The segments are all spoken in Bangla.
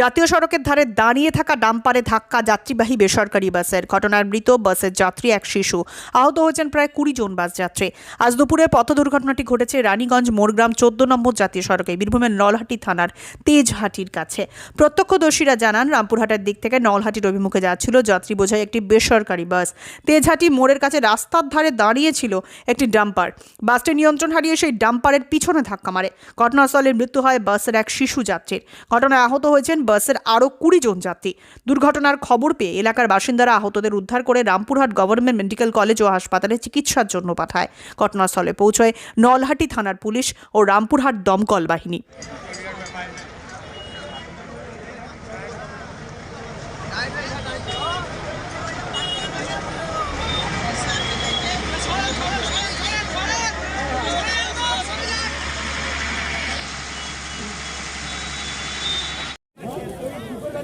জাতীয় সড়কের ধারে দাঁড়িয়ে থাকা ডাম্পারে ধাক্কা যাত্রীবাহী বেসরকারি বাসের। ঘটনার মৃত বাসের যাত্রী এক শিশু। আহত হয়েছেন প্রায় কুড়ি জন বাস যাত্রী। আজ দুপুরে পথ দুর্ঘটনাটি ঘটেছে রানীগঞ্জ মোরগ্রাম চোদ্দ নম্বর জাতীয় সড়কে, বীরভূমের নলহাটি থানার তেজহাটির কাছে। প্রত্যক্ষদর্শীরা জানান, রামপুরহাটের দিক থেকে নলহাটির অভিমুখে যাচ্ছিল যাত্রী বোঝাই একটি বেসরকারি বাস। তেজহাটি মোড়ের কাছে রাস্তার ধারে দাঁড়িয়েছিল একটি ডাম্পার। বাসটি নিয়ন্ত্রণ হারিয়ে সেই ডাম্পারের পিছনে ধাক্কা মারে। ঘটনাস্থলে মৃত্যু হয় বাসের এক শিশু যাত্রীর। ঘটনায় আহত হয়েছেন বাসের আরও কুড়ি জন যাত্রী। দুর্ঘটনার খবর পেয়ে এলাকার বাসিন্দারা আহতদের উদ্ধার করে রামপুরহাট গভর্নমেন্ট মেডিকেল কলেজ ও হাসপাতালে চিকিৎসার জন্য পাঠায়। ঘটনাস্থলে পৌঁছয় নলহাটি থানার পুলিশ ও রামপুরহাট দমকল বাহিনী।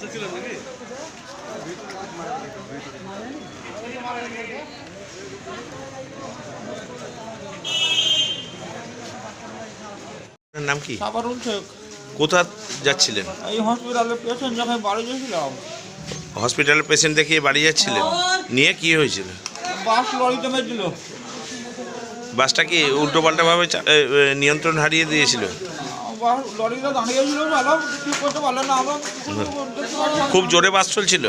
আমি আপনার নাম কি? সাবারুল শেখ। কোথা যাচ্ছিলেন? এই হসপিটালে পেশেন্ট যখন বাড়ি গেছিলাম। হসপিটালের পেশেন্ট দেখিয়ে বাড়ি যাচ্ছিলেন? নিয়ে কি হয়েছিল? বাস লরিতে মেরেছিল। বাসটা কি উল্টো পাল্টাভাবে নিয়ন্ত্রণ হারিয়ে দিয়েছিল? দাঁড়িয়ে ভালো ঠিক করতে পারলে না আমরা খুব জোরে বাস চলছিল?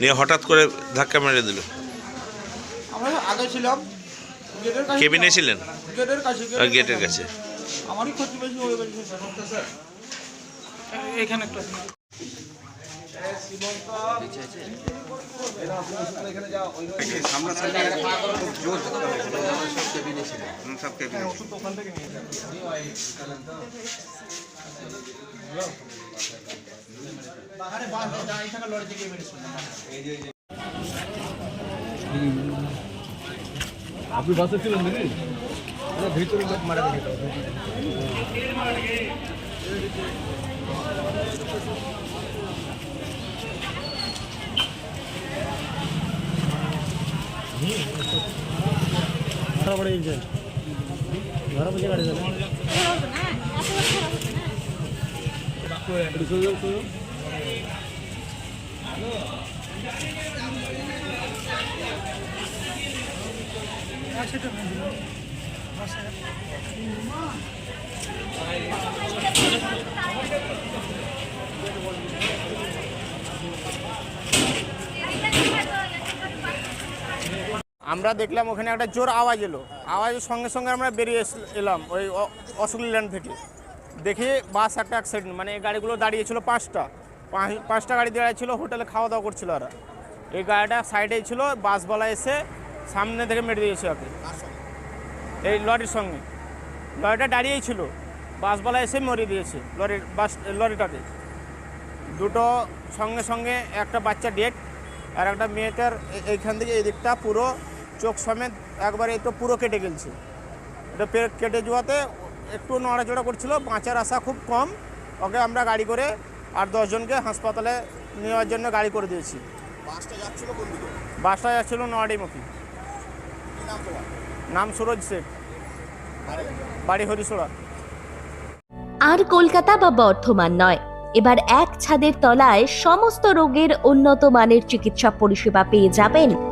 নিয়ে হঠাৎ করে ধাক্কা মেরে দিল। আমরা আগে ছিলাম কেবিনে ছিলেন? গেটের কাছে গেটের কাছে। আমারই ক্ষতি বেশি হয়ে গেছে এখানে একটা আপনি বাসে ছিলেন নাকি? আরে ভিতরে লোক মারা গেছে। खराब पडेल घरामध्ये गाडी झाली আমরা দেখলাম ওখানে একটা জোর আওয়াজ এলো। আওয়াজের সঙ্গে সঙ্গে আমরা বেরিয়ে এলাম ওই অশোকলিল্যান্ড থেকে। দেখি বাস একটা অ্যাক্সিডেন্ট মানে এই গাড়িগুলো দাঁড়িয়েছিল পাঁচটা। পাঁচটা গাড়ি দাঁড়িয়ে ছিল, হোটেলে খাওয়া দাওয়া করছিল ওরা। এই গাড়িটা সাইডেই ছিল বাসওয়ালা এসে সামনে থেকে মেরে দিয়েছে ওকে। এই লরির সঙ্গে। লরিটা দাঁড়িয়েই ছিল বাসওয়ালা এসে মরিয়ে দিয়েছে লরির বাস লরিটাকে দুটো সঙ্গে সঙ্গে একটা বাচ্চা ডেট আর একটা মেয়েটার এইখান থেকে এই দিকটা পুরো চোখ সমেত একবারে এই তো পুরো কেটে গেছে এটা পে- কেটে যাওয়াতে একটু নড়াচড়া করছিল বাঁচার আশা খুব কম। ওকে আমরা গাড়ি করে আর দশজনকে হাসপাতালে নেওয়ার জন্য গাড়ি করে দিয়েছি। বাসটা যাচ্ছিল নোয়াডিমুখী। নাম সুরজ শেখ বাড়ি হরিশোড়া। আর কলকাতা বা বর্ধমান নয়। এবার এক ছাদের তলায় সমস্ত রোগের উন্নত মানের চিকিৎসা পরিষেবা পেয়ে যাবেন